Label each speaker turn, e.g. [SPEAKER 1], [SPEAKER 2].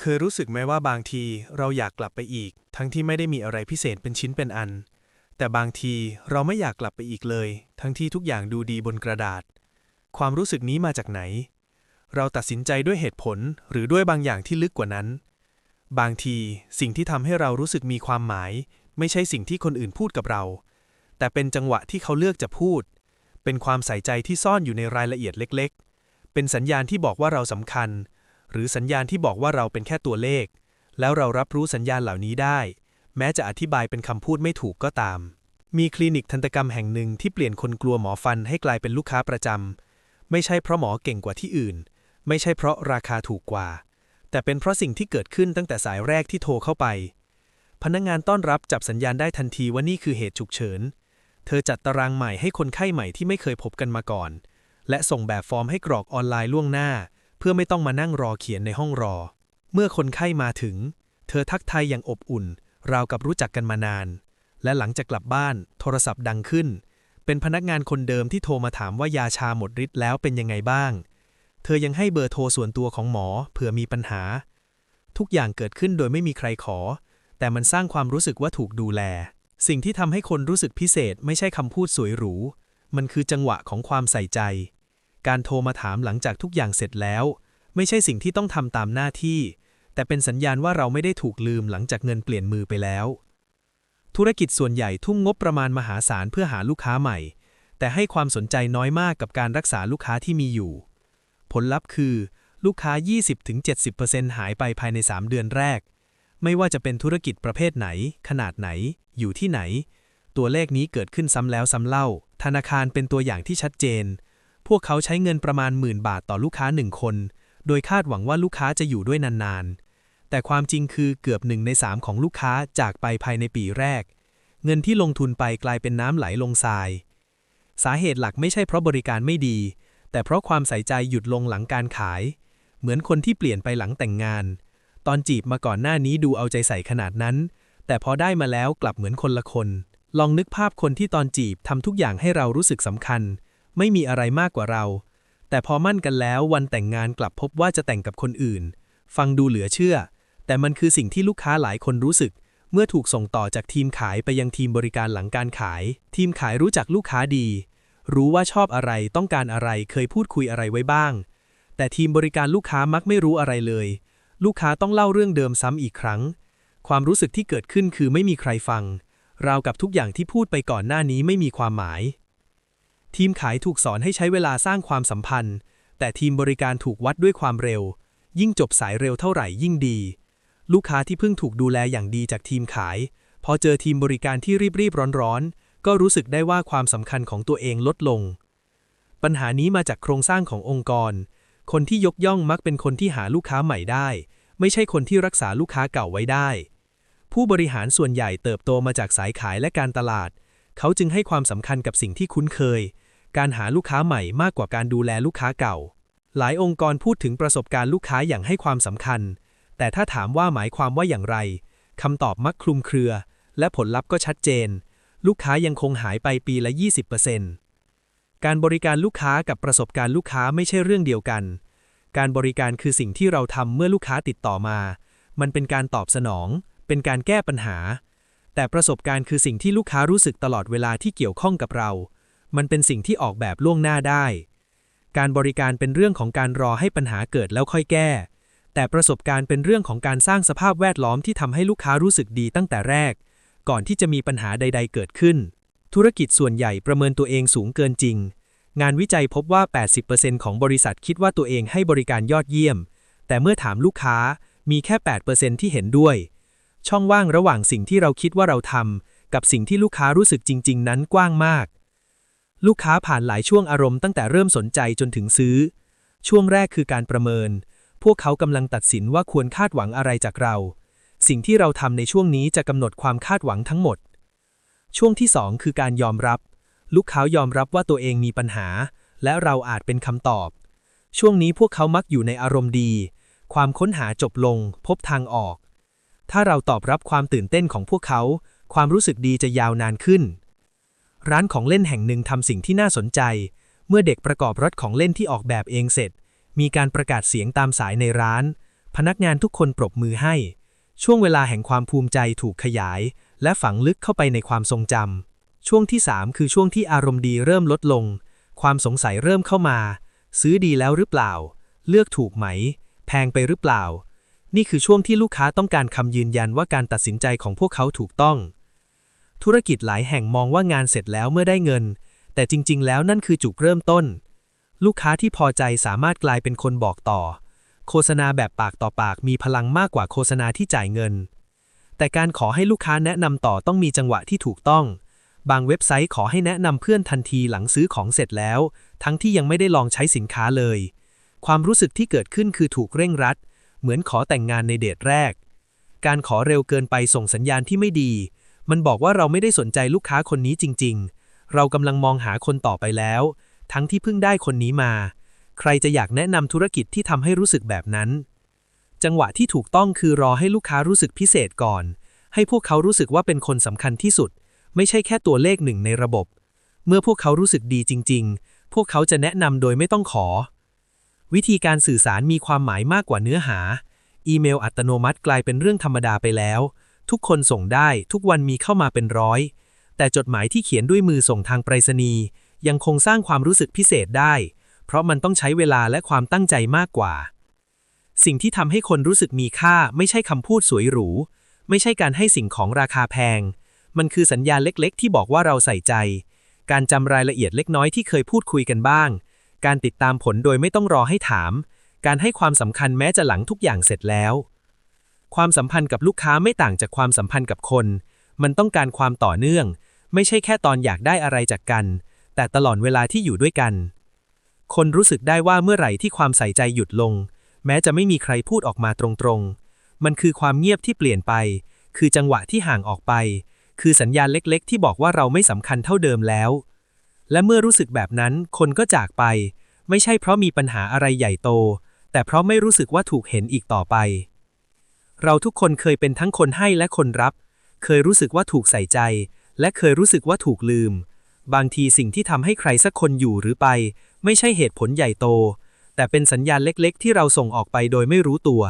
[SPEAKER 1] เคยรู้สึกไหมว่าบางทีเราอยากกลับไปอีก ทั้งที่ไม่ได้มีอะไรพิเศษเป็นชิ้นเป็นอัน แต่บางทีเราไม่อยากกลับไปอีกเลย ทั้งที่ทุกอย่างดูดีบนกระดาษ ความรู้สึกนี้มาจากไหน เราตัดสินใจด้วยเหตุผลหรือด้วยบางอย่างที่ลึกกว่านั้น บางทีสิ่งที่ทำให้เรารู้สึกมีความหมาย ไม่ใช่สิ่งที่คนอื่นพูดกับเรา แต่เป็นจังหวะที่เขาเลือกจะพูด เป็นความใส่ใจที่ซ่อนอยู่ในรายละเอียดเล็ก ๆ เป็นสัญญาณที่บอกว่าเราสำคัญ หรือสัญญาณที่บอกว่าเราเป็นแค่ตัวเลข แล้วเรารับรู้สัญญาณเหล่านี้ได้ แม้จะอธิบายเป็นคำพูดไม่ถูกก็ตาม มีคลินิกทันตกรรมแห่งหนึ่งที่เปลี่ยนคนกลัวหมอฟันให้กลายเป็นลูกค้าประจำไม่ใช่เพราะหมอเก่งกว่าที่อื่น ไม่ใช่เพราะราคาถูกกว่า แต่เป็นเพราะสิ่งที่เกิดขึ้นตั้งแต่สายแรกที่โทรเข้าไป พนักงานต้อนรับจับสัญญาณได้ทันทีว่านี่คือเหตุฉุกเฉิน เธอจัดตารางใหม่ให้คนไข้ใหม่ที่ไม่เคยพบกันมาก่อน และส่งแบบฟอร์มให้กรอกออนไลน์ล่วงหน้า เพื่อไม่ต้องมานั่งรอเขียนในห้องรอ เมื่อคนไข้มาถึง เธอทักทายอย่างอบอุ่น ราวกับรู้จักกันมานาน และหลังจากกลับบ้าน โทรศัพท์ดังขึ้น เป็นพนักงานคนเดิมที่โทรมาถามว่ายาชาหมดฤทธิ์แล้วเป็นยังไงบ้าง เธอยังให้เบอร์โทรส่วนตัวของหมอเผื่อมีปัญหา ทุกอย่างเกิดขึ้นโดยไม่มีใครขอ แต่มันสร้างความรู้สึกว่าถูกดูแล สิ่งที่ทำให้คนรู้สึกพิเศษไม่ใช่คำพูดสวยหรู มันคือจังหวะของความใส่ใจ การโทรมาถามหลังจากทุกอย่างเสร็จแล้ว ไม่ใช่สิ่งที่ต้องทำตามหน้าที่ แต่เป็นสัญญาณว่าเราไม่ได้ถูกลืมหลังจากเงินเปลี่ยนมือไปแล้ว ธุรกิจส่วนใหญ่ทุ่มงบประมาณมหาศาลเพื่อหาลูกค้าใหม่ แต่ให้ความสนใจน้อยมากกับการรักษาลูกค้าที่มีอยู่ ผลลัพธ์คือ ลูกค้า 20-70%หายไปภายใน 3 เดือนแรก ไม่ว่าจะเป็นธุรกิจประเภทไหน ขนาดไหน อยู่ที่ไหน ตัวเลขนี้เกิดขึ้นซ้ำแล้วซ้ำเล่า ธนาคารเป็นตัวอย่างที่ชัดเจน พวกเขาใช้เงินประมาณหมื่นบาทต่อลูกค้าหนึ่งคน โดยคาดหวังว่าลูกค้าจะอยู่ด้วยนานๆ แต่ความจริงคือเกือบหนึ่งในสามของลูกค้าจากไปภายในปีแรก เงินที่ลงทุนไปกลายเป็นน้ำไหลลงทราย สาเหตุหลักไม่ใช่เพราะบริการไม่ดี แต่เพราะความใส่ใจหยุดลงหลังการขาย เหมือนคนที่เปลี่ยนไปหลังแต่งงาน ตอนจีบมาก่อนหน้านี้ดูเอาใจใส่ขนาดนั้น แต่พอได้มาแล้วกลับเหมือนคนละคน ลองนึกภาพคนที่ตอนจีบทำทุกอย่างให้เรารู้สึกสำคัญ ไม่มีอะไรมากกว่าเรา แต่พอมั่นกันแล้ววันแต่งงานกลับพบว่าจะแต่งกับคนอื่น ฟังดูเหลือเชื่อ แต่มันคือสิ่งที่ลูกค้าหลายคนรู้สึก เมื่อถูกส่งต่อจากทีมขายไปยังทีมบริการหลังการขาย ทีมขายรู้จักลูกค้าดี รู้ว่าชอบอะไรต้องการอะไรเคยพูดคุยอะไรไว้บ้าง แต่ทีมบริการลูกค้ามักไม่รู้อะไรเลย ลูกค้าต้องเล่าเรื่องเดิมซ้ำอีกครั้ง ความรู้สึกที่เกิดขึ้นคือไม่มีใครฟังราวกับทุกอย่างที่พูดไปก่อนหน้านี้ไม่มีความหมาย ทีมขายถูกสอนให้ใช้เวลาสร้างความสัมพันธ์ แต่ทีมบริการถูกวัดด้วยความเร็ว ยิ่งจบสายเร็วเท่าไหร่ยิ่งดี ลูกค้าที่เพิ่งถูกดูแลอย่างดีจากทีมขาย พอเจอทีมบริการที่รีบๆร้อนๆ ก็รู้สึกได้ว่าความสำคัญของตัวเองลดลง ปัญหานี้มาจากโครงสร้างขององค์กร คนที่ยกย่องมักเป็นคนที่หาลูกค้าใหม่ได้ ไม่ใช่คนที่รักษาลูกค้าเก่าไว้ได้ ผู้บริหารส่วนใหญ่เติบโตมาจากสายขายและการตลาด เขาจึงให้ความสำคัญกับสิ่งที่คุ้นเคย การหาลูกค้าใหม่มากกว่าการดูแลลูกค้าเก่า หลายองค์กรพูดถึงประสบการณ์ลูกค้าอย่างให้ความสำคัญ แต่ถ้าถามว่าหมายความว่าอย่างไรคำตอบมักคลุมเครือ และผลลัพธ์ก็ชัดเจน ลูกค้ายังคงหายไปปีละ 20%การบริการลูกค้ากับประสบการณ์ลูกค้าไม่ใช่เรื่องเดียวกัน การบริการคือสิ่งที่เราทำเมื่อลูกค้าติดต่อมา มันเป็นการตอบสนอง เป็นการแก้ปัญหา แต่ประสบการณ์คือสิ่งที่ลูกค้ารู้สึกตลอดเวลาที่เกี่ยวข้องกับเรา มันเป็นสิ่งที่ออกแบบล่วงหน้าได้ การบริการเป็นเรื่องของการรอให้ปัญหาเกิดแล้วค่อยแก้ แต่ประสบการณ์เป็นเรื่องของการสร้างสภาพแวดล้อมที่ทำให้ลูกค้ารู้สึกดีตั้งแต่แรก ก่อนที่จะมีปัญหาใด ๆ เกิดขึ้น ธุรกิจส่วนใหญ่ประเมินตัวเองสูงเกินจริง งานวิจัยพบว่า 80%ของบริษัทคิดว่าตัวเองให้บริการยอดเยี่ยม แต่เมื่อถามลูกค้ามีแค่ 8%ที่เห็นด้วย ช่องว่างระหว่างสิ่งที่เราคิดว่าเราทำกับสิ่งที่ลูกค้ารู้สึกจริง ๆ นั้นกว้างมาก ลูกค้าผ่านหลายช่วงอารมณ์ตั้งแต่เริ่มสนใจจนถึงซื้อ ช่วงแรกคือการประเมิน พวกเขากำลังตัดสินว่าควรคาดหวังอะไรจากเรา สิ่งที่เราทำในช่วงนี้จะกำหนดความคาดหวังทั้งหมด ช่วงที่ 2 คือการยอมรับ ลูกค้ายอมรับว่าตัวเองมีปัญหา และเราอาจเป็นคำตอบ ช่วงนี้พวกเขามักอยู่ในอารมณ์ดี ความค้นหาจบลง พบทางออก ถ้าเราตอบรับความตื่นเต้นของพวกเขา ความรู้สึกดีจะยาวนานขึ้น ร้านของเล่นแห่งหนึ่งทำสิ่งที่น่าสนใจ เมื่อเด็กประกอบรถของเล่นที่ออกแบบเองเสร็จ มีการประกาศเสียงตามสายในร้าน
[SPEAKER 2] พนักงานทุกคนปรบมือให้ ช่วงเวลาแห่งความภูมิใจถูกขยาย และฝังลึกเข้าไปในความทรงจำช่วงที่ 3 คือช่วงที่อารมณ์ดีเริ่มลดลง ความสงสัยเริ่มเข้ามา ซื้อดีแล้วหรือเปล่า เลือกถูกไหม แพงไปหรือเปล่า นี่คือช่วงที่ลูกค้าต้องการคำยืนยันว่าการตัดสินใจของพวกเขาถูกต้อง ธุรกิจหลายแห่งมองว่างานเสร็จแล้วเมื่อได้เงิน แต่จริง ๆ แล้วนั่นคือจุดเริ่มต้น ลูกค้าที่พอใจสามารถกลายเป็นคนบอกต่อ โฆษณาแบบปากต่อปากมีพลังมากกว่าโฆษณาที่จ่ายเงิน แต่การขอให้ลูกค้าแนะนำต่อต้องมีจังหวะที่ถูกต้อง บางเว็บไซต์ขอให้แนะนำเพื่อนทันทีหลังซื้อของเสร็จแล้ว ทั้งที่ยังไม่ได้ลองใช้สินค้าเลย ความรู้สึกที่เกิดขึ้นคือถูกเร่งรัด เหมือนขอแต่งงานในเดทแรก การขอเร็วเกินไปส่งสัญญาณที่ไม่ดี มันบอกว่าเราไม่ได้สนใจลูกค้าคนนี้จริง ๆ เรากำลังมองหาคนต่อไปแล้ว ทั้งที่เพิ่งได้คนนี้มา ใครจะอยากแนะนำธุรกิจที่ทำให้รู้สึกแบบนั้น จังหวะที่ถูกต้องคือรอให้ลูกค้ารู้สึกพิเศษก่อน ให้พวกเขารู้สึกว่าเป็นคนสำคัญที่สุด ไม่ใช่แค่ตัวเลขหนึ่งในระบบ เมื่อพวกเขารู้สึกดีจริง ๆ พวกเขาจะแนะนำโดยไม่ต้องขอ วิธีการสื่อสารมีความหมายมากกว่าเนื้อหา อีเมลอัตโนมัติกลายเป็นเรื่องธรรมดาไปแล้ว ทุกคนส่งได้ทุกวันมีเข้ามาเป็นร้อย แต่จดหมายที่เขียนด้วยมือส่งทางไปรษณีย์ยังคงสร้างความรู้สึกพิเศษได้ เพราะมันต้องใช้เวลาและความตั้งใจมากกว่า สิ่งที่ทำให้คนรู้สึกมีค่าไม่ใช่คำพูดสวยหรู ไม่ใช่การให้สิ่งของราคาแพง มันคือสัญญาณเล็กๆ ที่บอกว่าเราใส่ใจ การจำรายละเอียดเล็กน้อยที่เคยพูดคุยกันบ้าง การติดตามผลโดยไม่ต้องรอให้ถาม การให้ความสำคัญแม้จะหลังทุกอย่างเสร็จแล้ว ความสัมพันธ์กับลูกค้าไม่ต่างจากความสัมพันธ์กับคน มันต้องการความต่อเนื่อง ไม่ใช่แค่ตอนอยากได้อะไรจากกัน แต่ตลอดเวลาที่อยู่ด้วยกัน คนรู้สึกได้ว่าเมื่อไหร่ที่ความใส่ใจหยุดลง แม้จะไม่มีใครพูดออกมาตรงๆ มันคือความเงียบที่เปลี่ยนไป คือจังหวะที่ห่างออกไป คือสัญญาณเล็กๆ ที่บอกว่าเราไม่สำคัญเท่าเดิมแล้ว และเมื่อรู้สึกแบบนั้นคนก็จากไป ไม่ใช่เพราะมีปัญหาอะไรใหญ่โต แต่เพราะไม่รู้สึกว่าถูกเห็นอีกต่อไป เราทุกคนเคยเป็นทั้งคนให้และคนรับ เคยรู้สึกว่าถูกใส่ใจ และเคยรู้สึกว่าถูกลืม บางทีสิ่งที่ทำให้ใครสักคนอยู่หรือไป ไม่ใช่เหตุผลใหญ่โต แต่เป็นสัญญาณเล็กๆ ที่เราส่งออกไปโดยไม่รู้ตัว